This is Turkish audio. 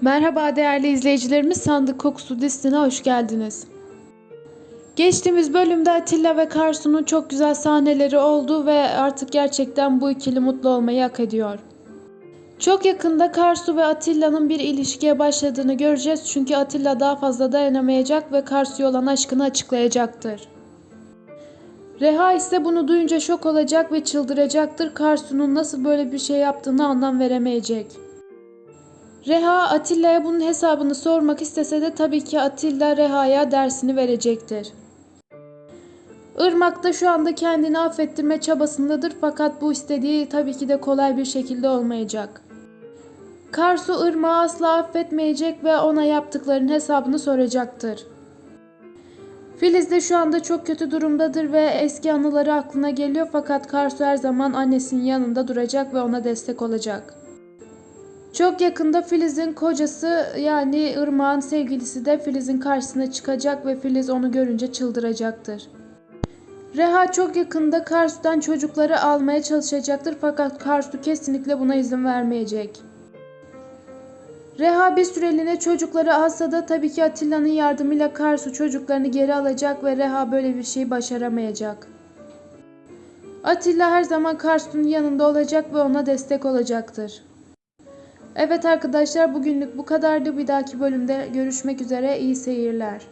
Merhaba değerli izleyicilerimiz Sandık Kokusu dizisine hoş geldiniz. Geçtiğimiz bölümde Atilla ve Karsu'nun çok güzel sahneleri oldu ve artık gerçekten bu ikili mutlu olmayı hak ediyor. Çok yakında Karsu ve Atilla'nın bir ilişkiye başladığını göreceğiz çünkü Atilla daha fazla dayanamayacak ve Karsu'ya olan aşkını açıklayacaktır. Reha ise bunu duyunca şok olacak ve çıldıracaktır. Karsu'nun nasıl böyle bir şey yaptığını anlam veremeyecek. Reha Atilla'ya bunun hesabını sormak istese de tabii ki Atilla Reha'ya dersini verecektir. Irmak da şu anda kendini affettirme çabasındadır fakat bu istediği tabii ki de kolay bir şekilde olmayacak. Karsu Irmak'ı asla affetmeyecek ve ona yaptıklarının hesabını soracaktır. Filiz de şu anda çok kötü durumdadır ve eski anıları aklına geliyor fakat Karsu her zaman annesinin yanında duracak ve ona destek olacak. Çok yakında Filiz'in kocası yani Irmak'ın sevgilisi de Filiz'in karşısına çıkacak ve Filiz onu görünce çıldıracaktır. Reha çok yakında Karsu'dan çocukları almaya çalışacaktır fakat Karsu kesinlikle buna izin vermeyecek. Reha bir süreliğine çocukları alsa da tabii ki Atilla'nın yardımıyla Karsu çocuklarını geri alacak ve Reha böyle bir şey başaramayacak. Atilla her zaman Karsu'nun yanında olacak ve ona destek olacaktır. Evet arkadaşlar bugünlük bu kadardı. Bir dahaki bölümde görüşmek üzere. İyi seyirler.